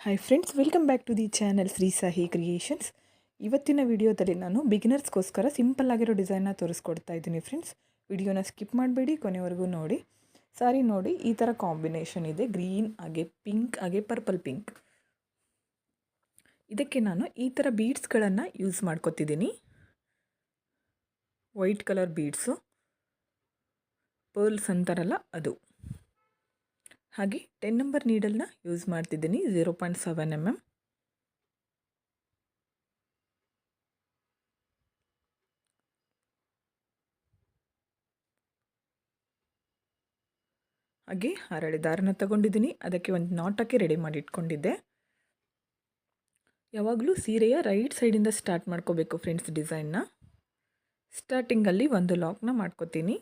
Hi friends welcome back to the channel Shri Sahi creations ಇವತ್ತಿನ ವಿಡಿಯೋದಲ್ಲಿ ನಾನು ಬಿಗಿನರ್ಸ್ಗೋಸ್ಕರ simple ಆಗಿರೋ ಡಿಸೈನ್ನ ತೋರಿಸ್ಕೊಡ್ತಾ ಇದ್ದೀನಿ ಫ್ರೆಂಡ್ಸ್ ವಿಡಿಯೋನ ಸ್ಕಿಪ್ ಮಾಡಬೇಡಿ, ಕೊನೆವರೆಗೂ ನೋಡಿ. ಸಾರಿ ನೋಡಿ, ಈ ಥರ ಕಾಂಬಿನೇಷನ್ ಇದೆ. ಗ್ರೀನ್ ಹಾಗೆ ಪಿಂಕ್ ಹಾಗೆ ಪರ್ಪಲ್ ಪಿಂಕ್ ಇದಕ್ಕೆ ನಾನು ಈ ಥರ ಬೀಡ್ಸ್ಗಳನ್ನು ಯೂಸ್ ಮಾಡ್ಕೋತಿದ್ದೀನಿ. ವೈಟ್ ಕಲರ್ ಬೀಡ್ಸು ಪರ್ಲ್ಸ್ ಅಂತಾರಲ್ಲ ಅದು. ಹಾಗೆ ಟೆನ್ ನಂಬರ್ ನೀಡಲ್ನ ಯೂಸ್ ಮಾಡ್ತಿದ್ದೀನಿ zero point seven M M ಹಾಗೆ ಹರಳಿ ದಾರನ ತಗೊಂಡಿದ್ದೀನಿ, ಅದಕ್ಕೆ ಒಂದು ನಾಟಕ್ಕೆ ರೆಡಿ ಮಾಡಿ ಇಟ್ಕೊಂಡಿದ್ದೆ ಯಾವಾಗಲೂ ಸೀರೆಯ ರೈಟ್ ಸೈಡಿಂದ ಸ್ಟಾರ್ಟ್ ಮಾಡ್ಕೋಬೇಕು ಫ್ರೆಂಡ್ಸ್ ಡಿಸೈನ್ನ ಸ್ಟಾರ್ಟಿಂಗಲ್ಲಿ ಒಂದು ಲಾಕ್ನ ಮಾಡ್ಕೋತೀನಿ.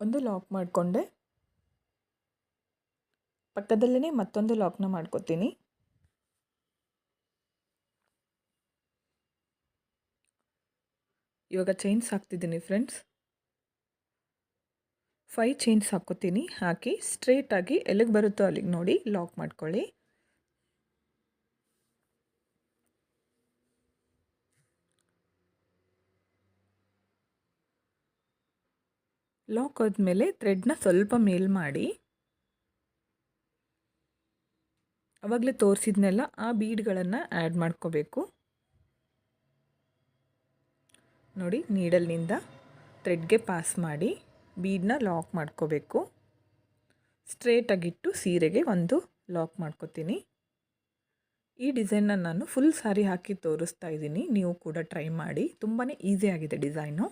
ಒಂದು ಲಾಕ್ ಮಾಡಿಕೊಂಡೆ. ಪಕ್ಕದಲ್ಲೇ ಮತ್ತೊಂದು ಲಾಕ್ನ ಮಾಡ್ಕೋತೀನಿ. ಇವಾಗ ಚೈನ್ಸ್ ಹಾಕ್ತಿದ್ದೀನಿ ಫ್ರೆಂಡ್ಸ್. ಫೈ ಚೈನ್ಸ್ ಹಾಕ್ಕೋತೀನಿ. ಹಾಕಿ ಸ್ಟ್ರೇಟಾಗಿ ಎಲ್ಲಿಗೆ ಬರುತ್ತೋ ಅಲ್ಲಿಗೆ ನೋಡಿ ಲಾಕ್ ಮಾಡ್ಕೊಳ್ಳಿ. ಲಾಕ್ ಆದಮೇಲೆ ಥ್ರೆಡ್ನ ಸ್ವಲ್ಪ ಮೇಲ್ ಮಾಡಿ. ಆವಾಗಲೇ ತೋರಿಸಿದ್ನೆಲ್ಲ ಆ ಬೀಡ್ಗಳನ್ನು ಆ್ಯಡ್ ಮಾಡ್ಕೋಬೇಕು. ನೋಡಿ ನೀಡಲ್ನಿಂದ ಥ್ರೆಡ್ಗೆ ಪಾಸ್ ಮಾಡಿ ಬೀಡನ್ನ ಲಾಕ್ ಮಾಡ್ಕೋಬೇಕು. ಸ್ಟ್ರೇಟಾಗಿಟ್ಟು ಸೀರೆಗೆ ಒಂದು ಲಾಕ್ ಮಾಡ್ಕೋತೀನಿ. ಈ ಡಿಸೈನ್ನ ನಾನು ಫುಲ್ ಸಾರಿ ಹಾಕಿ ತೋರಿಸ್ತಾ ಇದ್ದೀನಿ. ನೀವು ಕೂಡ ಟ್ರೈ ಮಾಡಿ. ತುಂಬಾ ಈಸಿಯಾಗಿದೆ ಡಿಸೈನು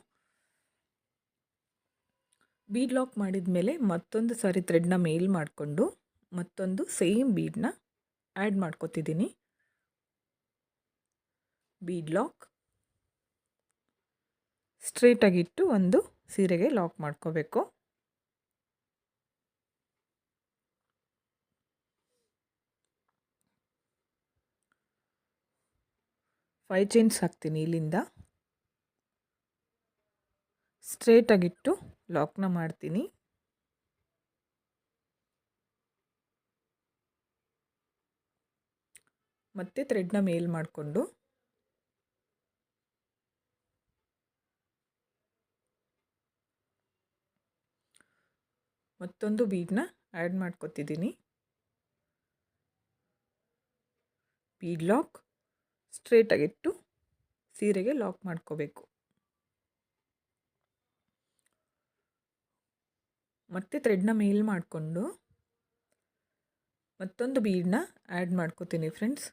ಬೀಡ್ ಲಾಕ್ ಮಾಡಿದ ಮೇಲೆ ಮತ್ತೊಂದು ಸಾರಿ ಥ್ರೆಡ್ನ ಮೇಲ್ ಮಾಡಿಕೊಂಡು ಮತ್ತೊಂದು ಸೇಮ್ ಬೀಡನ್ನ ಆ್ಯಡ್ ಮಾಡ್ಕೋತಿದ್ದೀನಿ. Bead lock. ಸ್ಟ್ರೇಟಾಗಿಟ್ಟು ಒಂದು ಸೀರೆಗೆ ಲಾಕ್ ಮಾಡ್ಕೋಬೇಕು. ಫೈ ಚೈನ್ಸ್ ಹಾಕ್ತೀನಿ ಇಲ್ಲಿಂದ. ಸ್ಟ್ರೇಟಾಗಿಟ್ಟು ಲಾಕ್ನ ಮಾಡ್ತೀನಿ. ಮತ್ತೆ ಥ್ರೆಡ್ನ ಮೇಲ್ ಮಾಡಿಕೊಂಡು. ಮತ್ತೊಂದು ಬೀಡನ್ನ ಆ್ಯಡ್ ಮಾಡ್ಕೊತಿದ್ದೀನಿ. ಬೀಡ್ ಲಾಕ್ ಸ್ಟ್ರೇಟಾಗಿಟ್ಟು ಸೀರೆಗೆ ಲಾಕ್ ಮಾಡ್ಕೋಬೇಕು. ಮತ್ತು ಥ್ರೆಡ್ನ ಮೇಲ್ ಮಾಡಿಕೊಂಡು ಮತ್ತೊಂದು ಬೀಡನ್ನ ಆ್ಯಡ್ ಮಾಡ್ಕೋತೀನಿ ಫ್ರೆಂಡ್ಸ್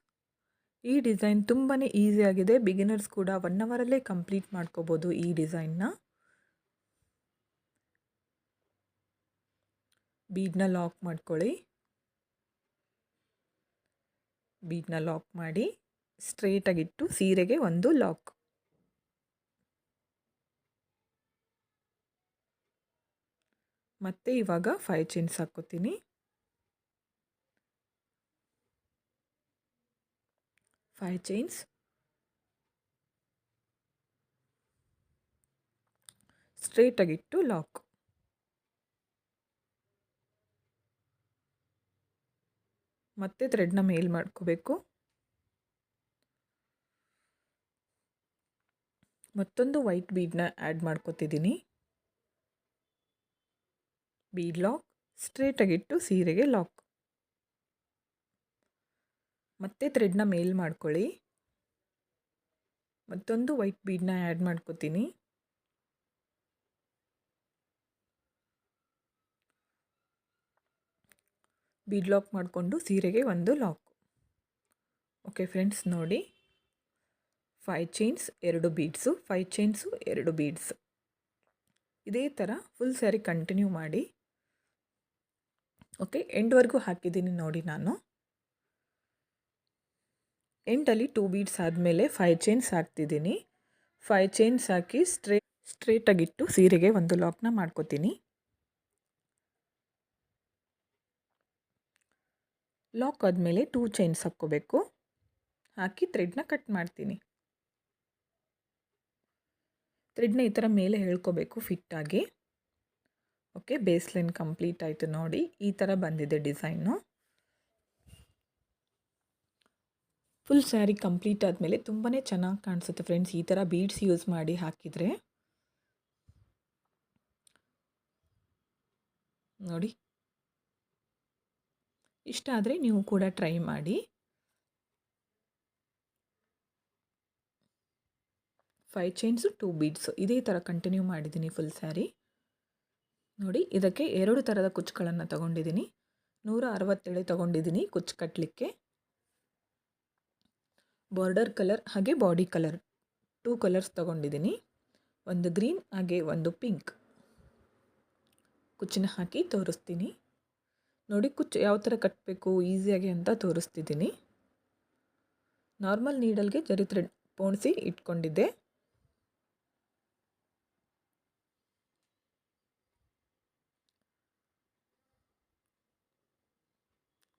ಈ ಡಿಸೈನ್ ತುಂಬಾ ಈಸಿಯಾಗಿದೆ ಬಿಗಿನರ್ಸ್ ಕೂಡ ಒನ್ ಅವರಲ್ಲೇ ಕಂಪ್ಲೀಟ್ ಮಾಡ್ಕೋಬೋದು ಈ ಡಿಸೈನ್ನ ಬೀಡನ್ನ ಲಾಕ್ ಮಾಡ್ಕೊಳ್ಳಿ. ಬೀಡನ್ನ ಲಾಕ್ ಮಾಡಿ ಸ್ಟ್ರೇಟಾಗಿಟ್ಟು ಸೀರೆಗೆ ಒಂದು ಲಾಕ್ ಮತ್ತು ಇವಾಗ ಫೈ ಚೈನ್ಸ್ ಹಾಕ್ಕೋತೀನಿ. ಫೈ ಚೈನ್ಸ್ ಸ್ಟ್ರೇಟಾಗಿಟ್ಟು ಲಾಕ್ ಮತ್ತೆ ಥ್ರೆಡ್ನ ಮೇಲ್ ಮಾಡ್ಕೋಬೇಕು. ಮತ್ತೊಂದು ವೈಟ್ ಬೀಡನ್ನ ಆ್ಯಡ್ ಮಾಡ್ಕೋತಿದ್ದೀನಿ. ಬೀಡ್ ಲಾಕ್ ಸ್ಟ್ರೇಟಾಗಿಟ್ಟು ಸೀರೆಗೆ ಲಾಕ್. ಮತ್ತೆ ಥ್ರೆಡ್ನ ಮೇಲ್ ಮಾಡ್ಕೊಳ್ಳಿ. ಮತ್ತೊಂದು ವೈಟ್ ಬೀಡನ್ನ ಆ್ಯಡ್ ಮಾಡ್ಕೋತೀನಿ. ಬೀಡ್ ಲಾಕ್ ಮಾಡಿಕೊಂಡು ಸೀರೆಗೆ ಒಂದು ಲಾಕ್. ಓಕೆ ಫ್ರೆಂಡ್ಸ್, ನೋಡಿ. ಫೈ ಚೈನ್ಸ್, ಎರಡು ಬೀಡ್ಸು ಫೈ ಚೈನ್ಸು, ಎರಡು ಬೀಡ್ಸ್. ಇದೇ ಥರ ಫುಲ್ ಸ್ಯಾರಿ ಕಂಟಿನ್ಯೂ ಮಾಡಿ ಓಕೆ ಎಂಡ್ವರೆಗೂ ಹಾಕಿದ್ದೀನಿ ನೋಡಿ ನಾನು. ಎಂಟಲ್ಲಿ ಟೂ ಬೀಡ್ಸ್ ಆದಮೇಲೆ ಫೈ ಚೈನ್ಸ್ ಹಾಕ್ತಿದ್ದೀನಿ. ಫೈ ಚೈನ್ಸ್ ಹಾಕಿ ಸ್ಟ್ರೇ ಸ್ಟ್ರೇಟಾಗಿಟ್ಟು ಸೀರೆಗೆ ಒಂದು ಲಾಕ್ನ ಮಾಡ್ಕೋತೀನಿ. ಲಾಕ್ ಆದಮೇಲೆ ಟೂ ಚೈನ್ಸ್ ಹಾಕ್ಕೋಬೇಕು. ಹಾಕಿ ಥ್ರೆಡ್ನ ಕಟ್ ಮಾಡ್ತೀನಿ. ಥ್ರೆಡ್ನ ಈ ಥರ ಮೇಲೆ ಹೇಳ್ಕೋಬೇಕು ಫಿಟ್ಟಾಗಿ ಓಕೆ ಬೇಸ್ ಲೈನ್ ಕಂಪ್ಲೀಟ್ ಆಯಿತು ನೋಡಿ. ಈ ಥರ ಬಂದಿದೆ ಡಿಸೈನು. ಫುಲ್ ಸ್ಯಾರಿ ಕಂಪ್ಲೀಟ್ ಆದಮೇಲೆ ತುಂಬಾ ಚೆನ್ನಾಗಿ ಕಾಣಿಸುತ್ತೆ ಫ್ರೆಂಡ್ಸ್ ಈ ಥರ ಬೀಡ್ಸ್ ಯೂಸ್ ಮಾಡಿ ಹಾಕಿದರೆ. ನೋಡಿ. ಇಷ್ಟ ಆದರೆ ನೀವು ಕೂಡ ಟ್ರೈ ಮಾಡಿ. ಫೈವ್ ಚೈನ್ಸು ಟೂ ಬೀಡ್ಸು ಇದೇ ಥರ ಕಂಟಿನ್ಯೂ ಮಾಡಿದ್ದೀನಿ ಫುಲ್ ಸ್ಯಾರಿ ನೋಡಿ, ಇದಕ್ಕೆ ಎರಡು ಥರದ ಕುಚ್ಚುಗಳನ್ನು ತಗೊಂಡಿದ್ದೀನಿ ನೂರ ಅರವತ್ತೇಳು ತಗೊಂಡಿದ್ದೀನಿ ಕುಚ್ಚು ಕಟ್ಟಲಿಕ್ಕೆ ಬಾರ್ಡರ್ ಕಲರ್ ಹಾಗೆ ಬಾಡಿ ಕಲರ್ ಟೂ ಕಲರ್ಸ್ ತಗೊಂಡಿದ್ದೀನಿ ಒಂದು ಗ್ರೀನ್ ಹಾಗೆ ಒಂದು ಪಿಂಕ್ ಕುಚ್ಚನ್ನ ಹಾಕಿ ತೋರಿಸ್ತೀನಿ. ನೋಡಿ, ಕುಚ್ಚು ಯಾವ ಥರ ಕಟ್ಟಬೇಕು ಈಸಿಯಾಗಿ ಅಂತ ತೋರಿಸ್ತಿದ್ದೀನಿ ನಾರ್ಮಲ್ ನೀಡಲ್ಗೆ ಜರಿ ಥ್ರೆಡ್ ಪೋಣಿಸಿ ಇಟ್ಕೊಂಡಿದ್ದೆ.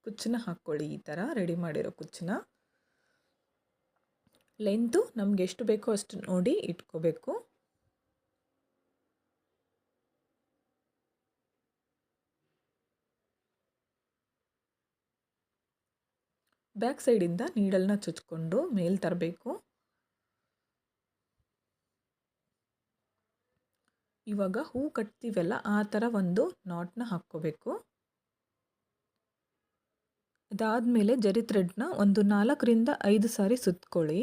ಕುಚ್ಚನ್ನ ಹಾಕ್ಕೊಳ್ಳಿ. ಈ ಥರ ರೆಡಿ ಮಾಡಿರೋ ಕುಚ್ಚನ್ನ ಲೆಂತು ನಮ್ಗೆ ಎಷ್ಟು ಬೇಕೋ ಅಷ್ಟು ನೋಡಿ ಇಟ್ಕೋಬೇಕು. ಬ್ಯಾಕ್ ಸೈಡಿಂದ ನೀಡಲ್ನ ಚುಚ್ಕೊಂಡು ಮೇಲ್ ತರಬೇಕು. ಇವಾಗ ಹೂ ಕಟ್ತೀವಲ್ಲ, ಆ ಥರ ಒಂದು ನಾಟ್ನ ಹಾಕ್ಕೋಬೇಕು. ಅದಾದಮೇಲೆ ಜರಿ ಥ್ರೆಡ್ನ ಒಂದು ನಾಲ್ಕರಿಂದ ಐದು ಸಾರಿ ಸುತ್ತಕೊಳ್ಳಿ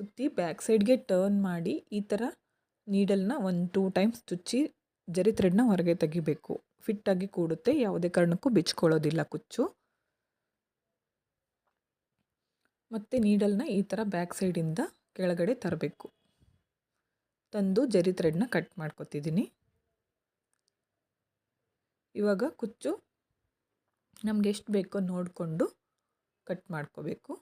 ಸುತ್ತಿ ಬ್ಯಾಕ್ ಸೈಡ್ಗೆ ಟರ್ನ್ ಮಾಡಿ ಈ ಥರ ನೀಡಲ್ನ ಒಂದು ಟೂ ಟೈಮ್ಸ್ ಚುಚ್ಚಿ ಜರಿ ಥ್ರೆಡ್ನ ಹೊರಗೆ ತೆಗಿಬೇಕು. ಫಿಟ್ಟಾಗಿ ಕೂಡುತ್ತೆ, ಯಾವುದೇ ಕಾರಣಕ್ಕೂ ಬಿಚ್ಕೊಳ್ಳೋದಿಲ್ಲ ಕುಚ್ಚು. ಮತ್ತು ನೀಡಲ್ನ ಈ ಥರ ಬ್ಯಾಕ್ ಸೈಡಿಂದ ಕೆಳಗಡೆ ತರಬೇಕು. ತಂದು ಜರಿ ಥ್ರೆಡ್ನ ಕಟ್ ಮಾಡ್ಕೋತಿದ್ದೀನಿ ಇವಾಗ ಕುಚ್ಚು ನಮ್ಗೆ ಎಷ್ಟು ಬೇಕೋ ನೋಡಿಕೊಂಡು ಕಟ್ ಮಾಡ್ಕೋಬೇಕು.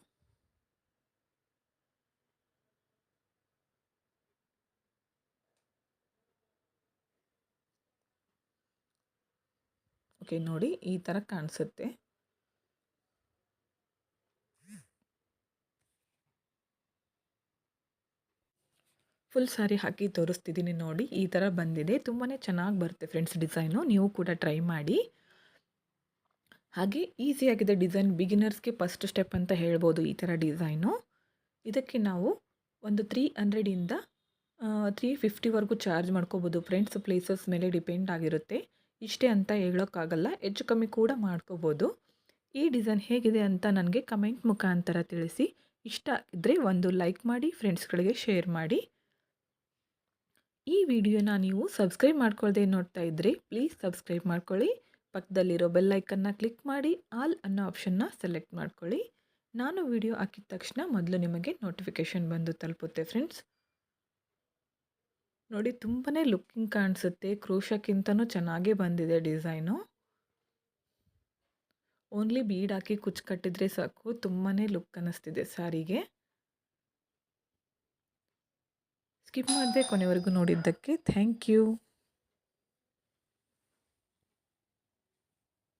ಓಕೆ ನೋಡಿ ಈ ಥರ ಕಾಣಿಸುತ್ತೆ. ಫುಲ್ ಸಾರಿ ಹಾಕಿ ತೋರಿಸ್ತಿದ್ದೀನಿ ನೋಡಿ, ಈ ಥರ ಬಂದಿದೆ. ತುಂಬಾ ಚೆನ್ನಾಗಿ ಬರುತ್ತೆ ಫ್ರೆಂಡ್ಸ್ ಡಿಸೈನು. ನೀವು ಕೂಡ ಟ್ರೈ ಮಾಡಿ. ಹಾಗೆ ಈಸಿಯಾಗಿದೆ ಡಿಸೈನ್. ಬಿಗಿನರ್ಸ್ಗೆ ಫಸ್ಟ್ ಸ್ಟೆಪ್ ಅಂತ ಹೇಳ್ಬೋದು ಈ ಥರ ಡಿಸೈನು. ಇದಕ್ಕೆ ನಾವು ಒಂದು ತ್ರೀ ಹಂಡ್ರೆಡಿಂದ ತ್ರೀ ಫಿಫ್ಟಿವರೆಗೂ ಚಾರ್ಜ್ ಮಾಡ್ಕೋಬೋದು. ಫ್ರೆಂಡ್ಸ್, ಪ್ಲೇಸಸ್ ಮೇಲೆ ಡಿಪೆಂಡ್ ಆಗಿರುತ್ತೆ. ಇಷ್ಟೇ ಅಂತ ಹೇಳೋಕ್ಕಾಗಲ್ಲ, ಹೆಚ್ಚು ಕಮ್ಮಿ ಕೂಡ ಮಾಡ್ಕೋಬೋದು. ಈ ಡಿಸೈನ್ ಹೇಗಿದೆ ಅಂತ ನನಗೆ ಕಮೆಂಟ್ ಮುಖಾಂತರ ತಿಳಿಸಿ. ಇಷ್ಟ ಇದ್ದರೆ ಒಂದು ಲೈಕ್ ಮಾಡಿ, ಫ್ರೆಂಡ್ಸ್ಗಳಿಗೆ ಶೇರ್ ಮಾಡಿ. ಈ ವಿಡಿಯೋನ ನೀವು ಸಬ್ಸ್ಕ್ರೈಬ್ ಮಾಡ್ಕೊಳ್ಳದೆ ನೋಡ್ತಾ ಇದ್ರೆ, ಪ್ಲೀಸ್ ಸಬ್ಸ್ಕ್ರೈಬ್ ಮಾಡ್ಕೊಳ್ಳಿ. ಪಕ್ಕದಲ್ಲಿರೋ ಬೆಲ್ ಬೆಲ್ಲೈಕನ್ನ ಕ್ಲಿಕ್ ಮಾಡಿ, ಆಲ್ ಅನ್ನೋ ಆಪ್ಷನ್ನ ಸೆಲೆಕ್ಟ್ ಮಾಡ್ಕೊಳ್ಳಿ. ನಾನು ವಿಡಿಯೋ ಹಾಕಿದ ತಕ್ಷಣ ಮೊದಲು ನಿಮಗೆ ನೋಟಿಫಿಕೇಷನ್ ಬಂದು ತಲುಪುತ್ತೆ ಫ್ರೆಂಡ್ಸ್. ನೋಡಿ ತುಂಬಾ ಲುಕ್ಕಿಂಗ್ ಕಾಣಿಸುತ್ತೆ, ಕ್ರೋಶಕ್ಕಿಂತನೂ ಚೆನ್ನಾಗೇ ಬಂದಿದೆ ಡಿಸೈನು. ಓನ್ಲಿ ಬೀಡ್ ಹಾಕಿ ಕುಚ್ಚು ಕಟ್ಟಿದರೆ ಸಾಕು ತುಂಬಾ ಲುಕ್ ಅನ್ನಿಸ್ತಿದೆ ಸ್ಯಾರಿಗೆ. ಸ್ಕಿಪ್ ಮಾಡಿದೆ ಕೊನೆವರೆಗೂ ನೋಡಿದ್ದಕ್ಕೆ ಥ್ಯಾಂಕ್ ಯು.